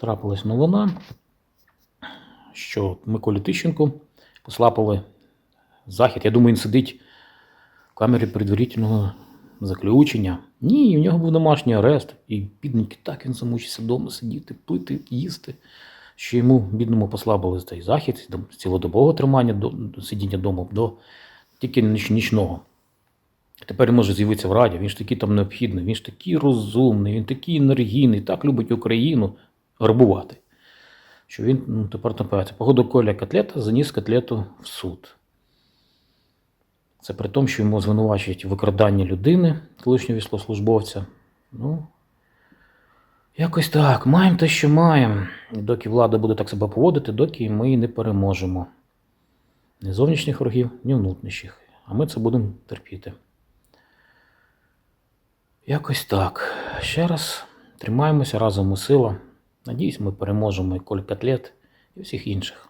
трапилась новина, що Миколі Тищенку послапили захід. Я думаю, він сидить в камері предварительного заключення. Ні, в нього був домашній арест. І бідненький так він замучився вдома сидіти, пити, їсти. Що йому, бідному, послабили цей захід з цілодобового тримання до сидіння вдома до тільки ніч, нічного. Тепер він може з'явитися в раді. Він ж такий там необхідний, він ж такий розумний, він такий енергійний, так любить Україну грабувати. Що він ну, тепер напивається. Погоду Коля Котлета заніс котлету в суд. Це при тому, що йому звинувачують в викраданні людини, колишнього військовослужбовця. Ну, якось так. Маємо те, що маємо. І доки влада буде так себе поводити, доки ми не переможемо. Ні зовнішніх ворогів, ні внутрішніх. А ми це будемо терпіти. Якось так. Ще раз тримаємося разом у сила. Надіюсь, ми переможемо і Коль Котлет, і всіх інших.